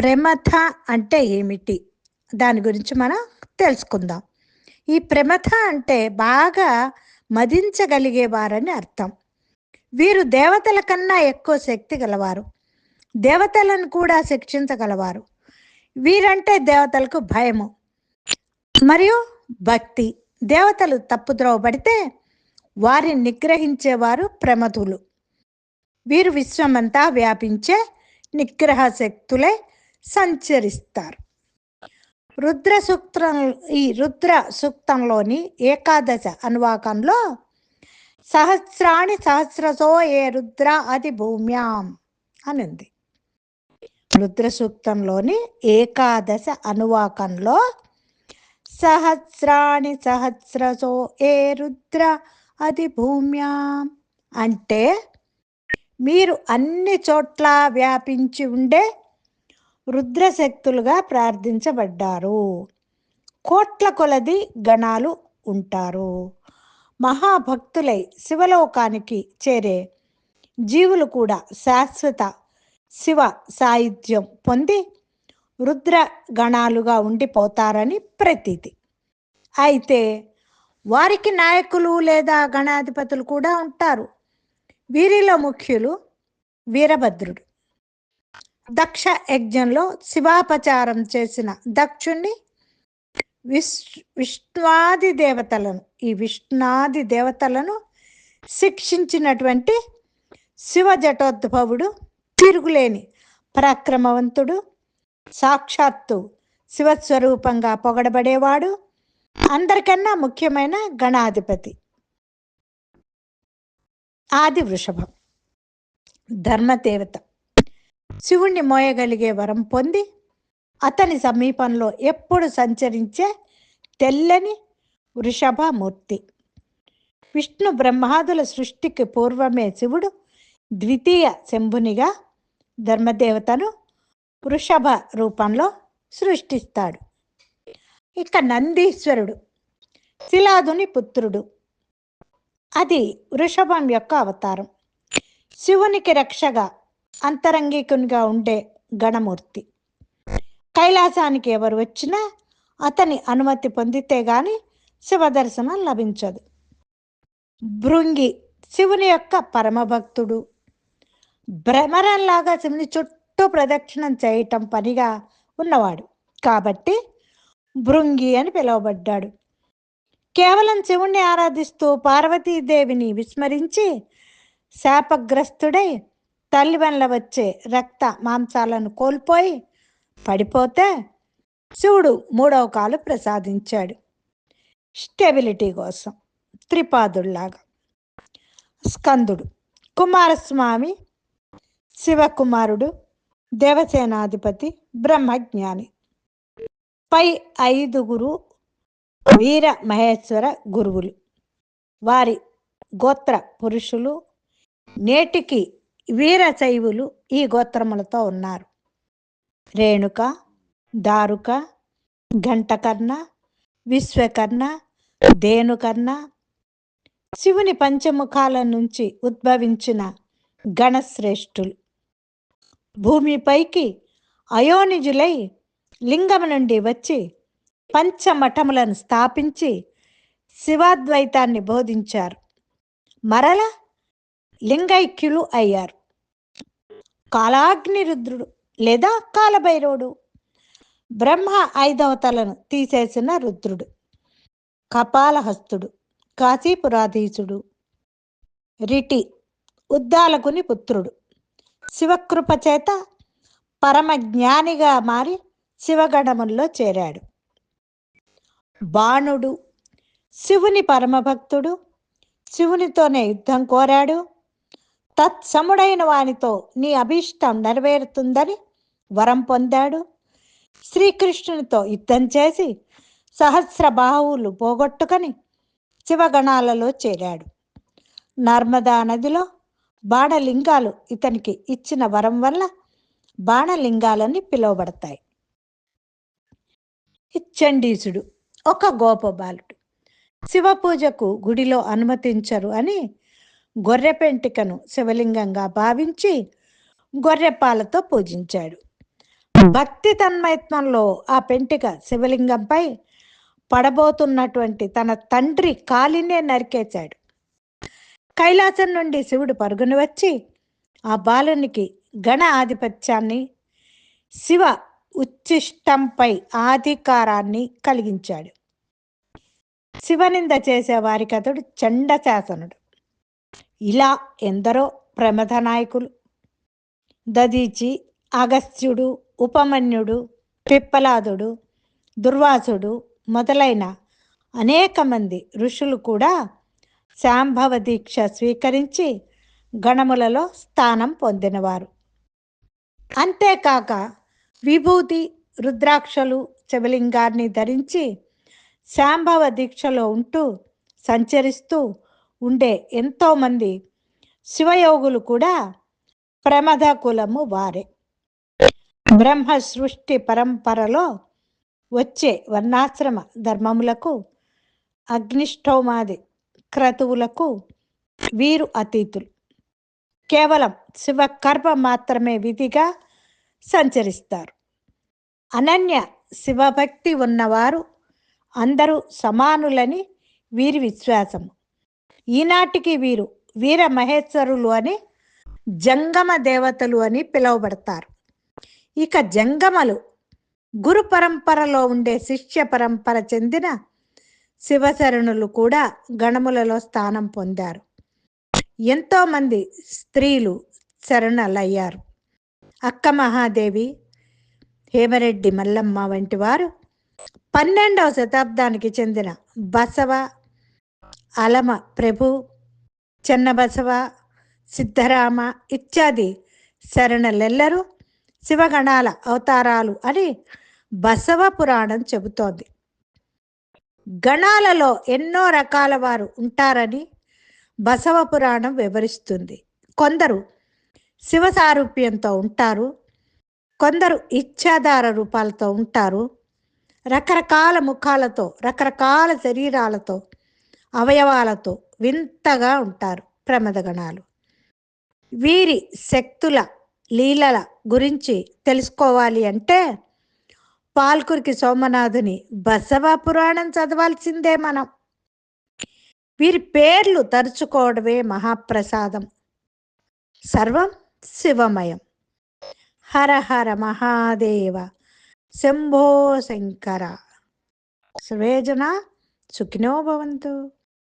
ప్రమథ అంటే ఏమిటి? దాని గురించి మనం తెలుసుకుందాం. ఈ ప్రమథ అంటే బాగా మదించగలిగేవారని అర్థం. వీరు దేవతల కన్నా ఎక్కువ శక్తి గలవారు. దేవతలను కూడా శిక్షించగలవారు. వీరంటే దేవతలకు భయము. మరియు భక్తి. దేవతలు తప్పుద్రోవ పడితే వారిని నిగ్రహించేవారు ప్రమతులు వీరు విశ్వమంతా వ్యాపించే నిగ్రహ శక్తులే సంచరిస్తారు. రుద్ర సూక్తం ఈ రుద్ర సూక్తంలోని ఏకాదశ అనువాకంలో సహస్రాణి సహస్రసో ఏ రుద్ర అది భూమ్యాం అని ఉంది రుద్ర సూక్తంలోని ఏకాదశ అనువాకంలో సహస్రాణి సహస్రసో ఏ రుద్ర అది భూమ్యాం అంటే మీరు అన్ని చోట్ల వ్యాపించి ఉండే రుద్రశక్తులుగా ప్రార్థించబడ్డారు. కోట్ల కొలది గణాలు ఉంటారు. మహాభక్తులై శివలోకానికి చేరే జీవులు కూడా శాశ్వత శివ సాహిత్యం పొంది రుద్ర గణాలుగా ఉండిపోతారని ప్రతీతి. అయితే వారికి నాయకులు లేదా గణాధిపతులు కూడా ఉంటారు. వీరిలో ముఖ్యులు వీరభద్రుడు. దక్ష యజ్ఞంలో శివాపచారం చేసిన దక్షుణ్ణి విష్ విష్ణువాది దేవతలను ఈ విష్ణాది దేవతలను శిక్షించినటువంటి శివ జటోద్భవుడు తిరుగులేని పరాక్రమవంతుడు సాక్షాత్తు శివస్వరూపంగా పొగడబడేవాడు అందరికన్నా ముఖ్యమైన గణాధిపతి. ఆది వృషభం. ధర్మదేవత. శివుణ్ణి మోయగలిగే వరం పొంది అతని సమీపంలో ఎప్పుడు సంచరించే తెల్లని వృషభమూర్తి. విష్ణు బ్రహ్మాదుల సృష్టికి పూర్వమే శివుడు ద్వితీయ శంభునిగా ధర్మదేవతను వృషభ రూపంలో సృష్టిస్తాడు. ఇక నందీశ్వరుడు శిలాదుని పుత్రుడు. అది వృషభం యొక్క అవతారం. శివునికి రక్షగా అంతరంగికునిగా ఉండే గణమూర్తి. కైలాసానికి ఎవరు వచ్చినా అతని అనుమతి పొందితే గాని శివ దర్శనం లభించదు. భృంగి శివుని యొక్క పరమభక్తుడు. భ్రమరంలాగా శివుని చుట్టూ ప్రదక్షిణం చేయటం పనిగా ఉన్నవాడు. కాబట్టి భృంగి అని పిలువబడ్డాడు. కేవలం శివుణ్ణి ఆరాధిస్తూ పార్వతీదేవిని విస్మరించి శాపగ్రస్తుడై తల్లి వల్ల వచ్చే రక్త మాంసాలను కోల్పోయి పడిపోతే శివుడు మూడవ కాలు ప్రసాదించాడు. స్టెబిలిటీ కోసం త్రిపాదుల్లాగా. స్కందుడు కుమారస్వామి శివకుమారుడు దేవసేనాధిపతి బ్రహ్మజ్ఞాని. పై ఐదుగురు వీర మహేశ్వర గురువులు. వారి గోత్ర పురుషులు నేటికి వీరశైవులు ఈ గోత్రములతో ఉన్నారు. రేణుక దారుక ఘంటకర్ణ విశ్వకర్ణ దేనుకర్ణ శివుని పంచముఖాల నుంచి ఉద్భవించిన గణశ్రేష్ఠులు భూమిపైకి అయోనిజులై లింగం నుండి వచ్చి పంచమఠములను స్థాపించి శివాద్వైతాన్ని బోధించారు. మరల లింగైక్యులు అయ్యారు. కాలాగ్నిరుద్రుడు లేదా కాలభైరవుడు. బ్రహ్మ ఐదవ తలను తీసేసిన రుద్రుడు. కపాలహస్తుడు కాశీపురాధీసుడు రిటి ఉద్దాలకుని పుత్రుడు. శివకృప చేత పరమజ్ఞానిగా మారి శివగణముల్లో చేరాడు. బాణుడు శివుని పరమభక్తుడు శివునితోనే యుద్ధం కోరాడు. తత్సముడైన వానితో నీ అభీష్టం నెరవేరుతుందని వరం పొందాడు. శ్రీకృష్ణునితో యుద్ధం చేసి సహస్ర బాహువులు పోగొట్టుకొని శివగణాలలో చేరాడు. నర్మదా నదిలో బాణలింగాలు ఇతనికి ఇచ్చిన వరం వల్ల బాణలింగాలని పిలువబడతాయి. చండీసుడు ఒక గోపబాలుడు. శివ పూజకు గుడిలో అనుమతించరు అని గొర్రె పెంటికను శివలింగంగా భావించి గొర్రెపాలతో పూజించాడు. భక్తి తన్మయత్వంలో ఆ పెంటిక శివలింగంపై పడబోతున్నటువంటి తన తండ్రి కాలినే నరికేశాడు. కైలాసం నుండి శివుడు పరుగును వచ్చి ఆ బాలునికి గణ ఆధిపత్యాన్ని శివ ఉచ్చిష్టంపై ఆధికారాన్ని కలిగించాడు. శివనింద చేసే వారికి అతడు చండశాసనుడు ఇలా ఎందరో ప్రమథ నాయకులు. దదీచి అగస్త్యుడు ఉపమన్యుడు పిప్పలాదుడు దుర్వాసుడు మొదలైన అనేక మంది ఋషులు కూడా శాంభవ దీక్ష స్వీకరించి గణములలో స్థానం పొందినవారు. అంతేకాక విభూతి రుద్రాక్షలు శివలింగాన్ని ధరించి శాంభవ దీక్షలో ఉంటూ సంచరిస్తూ ఉండే ఎంతోమంది శివయోగులు కూడా ప్రమద కులము వారే. బ్రహ్మ సృష్టి పరంపరలో వచ్చే వర్ణాశ్రమ ధర్మములకు అగ్నిష్టోమాది క్రతువులకు వీరు అతీతులు. కేవలం శివకర్మ మాత్రమే విధిగా సంచరిస్తారు. అనన్య శివభక్తి ఉన్నవారు అందరూ సమానులని వీరి విశ్వాసము. ఈనాటికి వీరు వీర మహేశ్వరులు అని జంగమ దేవతలు అని పిలువబడతారు. ఇక జంగమలు గురు పరంపరలో ఉండే శిష్య పరంపర చెందిన శివశరణులు కూడా గణములలో స్థానం పొందారు. ఎంతోమంది స్త్రీలు శరణలయ్యారు. అక్క మహాదేవి హేమరెడ్డి మల్లమ్మ వంటి వారు పన్నెండవ శతాబ్దానికి చెందిన బసవ అలమ ప్రభు చెన్నబసవ సిద్ధరామ ఇత్యాది శరణలెల్లరూ శివగణాల అవతారాలు అని బసవ పురాణం చెబుతోంది. గణాలలో ఎన్నో రకాల వారు ఉంటారని బసవ పురాణం వివరిస్తుంది. కొందరు శివ సారూప్యంతో ఉంటారు కొందరు ఇచ్ఛాధార రూపాలతో ఉంటారు రకరకాల ముఖాలతో రకరకాల శరీరాలతో అవయవాలతో వింతగా ఉంటారు ప్రమదగణాలు. వీరి శక్తుల లీలల గురించి తెలుసుకోవాలి అంటే పాల్కురికి సోమనాథుని బసవ పురాణం చదవాల్సిందే మనం. వీరి పేర్లు తరుచుకోవడమే మహాప్రసాదం. సర్వం శివమయం. హర హర మహాదేవ. శంభో శంకర. సర్వేజన సుఖినో భవంతు.